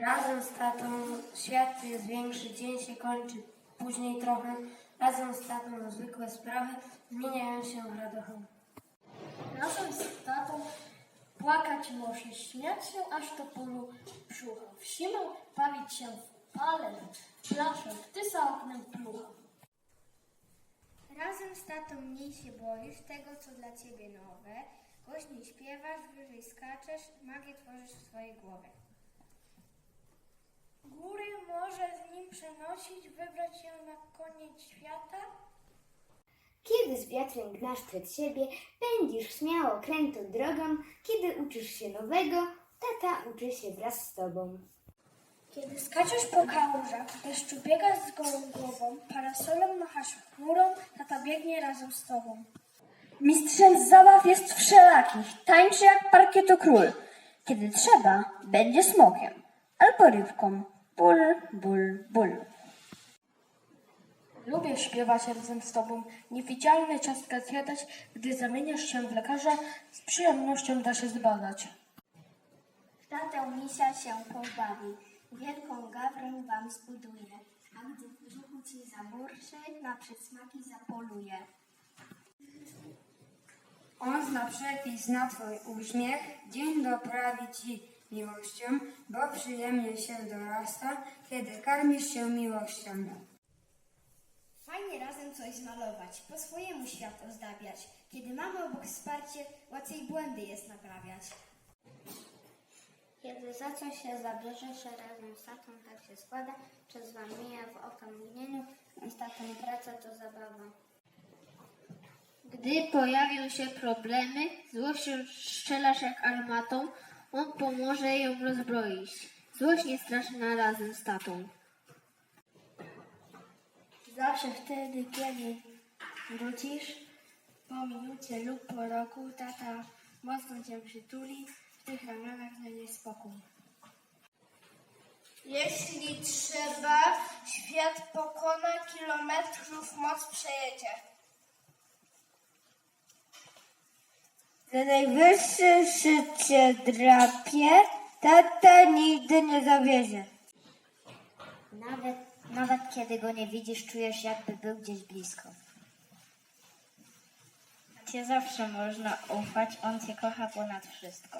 Razem z tatą świat jest większy, dzień się kończy później trochę. Razem z tatą zwykłe sprawy zmieniają się w radochę. Razem z tatą płakać może, śmiać się aż do bólu brzucha. W zimę bawić się w pale, gdy za oknem plucha. Razem z tatą mniej się boisz tego, co dla ciebie nowe. Głośniej śpiewasz, wyżej skaczesz, magię tworzysz w swojej głowie. Góry może z nim przenosić, wybrać się na koniec świata. Kiedy z wiatrem gnasz przed siebie, pędzisz śmiało krętą drogą. Kiedy uczysz się nowego, tata uczy się wraz z tobą. Kiedy skaczesz po kałużach, deszczu biegasz z gołą głową, parasolem machasz chmurą, tata biegnie razem z tobą. Mistrzem zabaw jest wszelakich, tańczy jak parkietu król. Kiedy trzeba, będzie smokiem albo rybką. Ból, ból, ból. Lubię śpiewać razem z tobą, niewidzialne ciastka zjadać, gdy zamieniasz się w lekarza, z przyjemnością da się zbadać. W tatę misia się pobawi, wielką gawrę wam zbuduje, a gdy w brzuchu ci zaburczy, na przysmaki zapoluje. On zna przepis na twój uśmiech, dzień doprawi ci miłością, bo przyjemnie się dorasta, kiedy karmisz się miłością. Fajnie razem coś zmalować, po swojemu świat ozdabiać. Kiedy mamy obok wsparcie, łatwiej błędy jest naprawiać. Kiedy za coś się zabierzesz, razem z tatą tak się składa, czas wam mija w okamgnieniu, z tatą praca to zabawa. Gdy pojawią się problemy, złością strzelasz jak armatą, on pomoże ją rozbroić. Złość nie straszna razem z tatą. Zawsze wtedy, kiedy wrócisz, po minucie lub po roku, tata mocno cię przytuli, w tych ramionach znajdziesz spokój. Jeśli trzeba, świat pokona, kilometrów moc przejedzie. Za najwyższy życie drapie, tata nigdy nie zawiezie. Nawet, nawet kiedy go nie widzisz, czujesz jakby był gdzieś blisko. Cię zawsze można ufać, on cię kocha ponad wszystko.